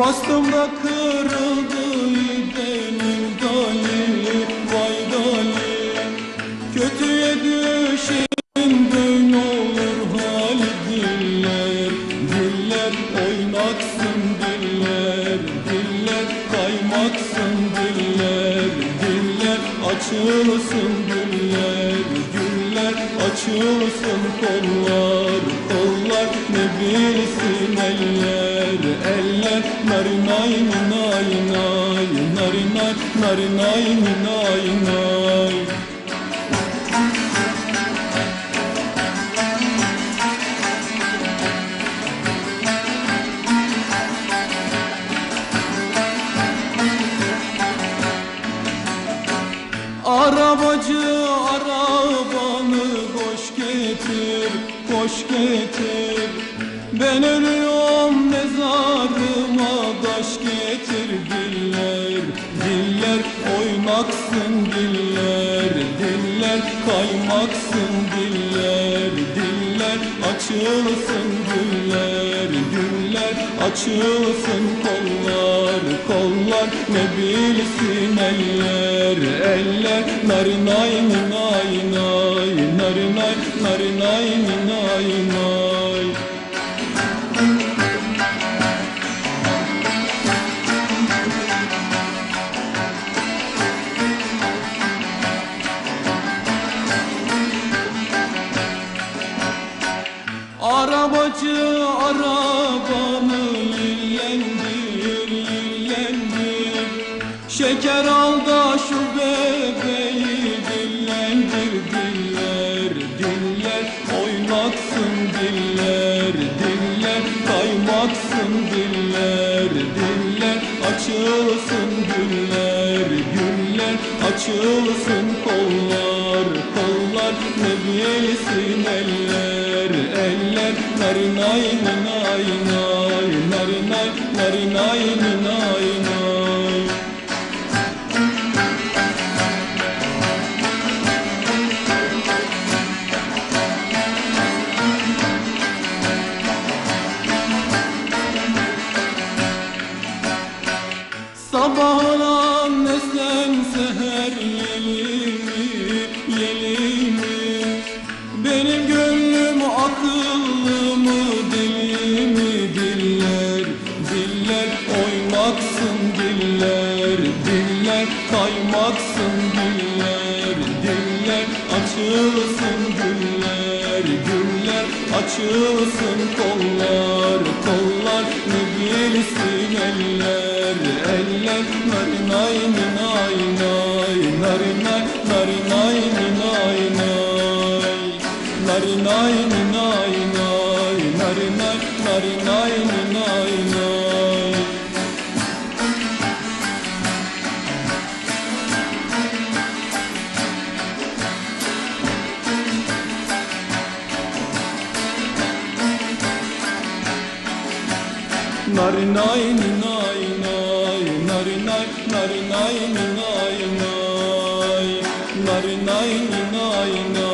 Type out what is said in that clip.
Bastım da kırıldı benim dalim Vay dalim Kötüye düşeyim böyle olur hali diller Diller oynaksın diller Diller kaymaksın diller Diller açılsın güller Güller açılsın kollar. Kollar ne bilsin eller Eller narinay ninay nay Narinay narinay ninay nay Arabacı arabanı koş getir, koş getir. Ben ölüyorum getir diller Diller oynaksın diller, diller kaymaksın diller Diller açılsın güller, güller açılsın kollar Kollar ne bilsin eller, eller Narinay ninay nay, narinay narinay ninay nay Arabacı arabanı yillendir, yillendir Şeker al da şu bebeği dillendir Diller, diller. Oynaksın diller Diller. Kaymaksın diller Diller. Açılsın güller Güller. Açılsın kollar Kollar. Ne bilsin eller Eller narinay ninay nay Narinay narinay ninay nay Sabahla ne sen seher yelimi, yelimi akıllı mı deli diller? Diller oynaksın diller. Diller kaymaksın diller. Diller açılsın güller. Güller açılsın kollar. Kollar ne bilsin eller. Eller narinay ninay nay Narinay narinay ninay nay Narinay ninay nay Narinay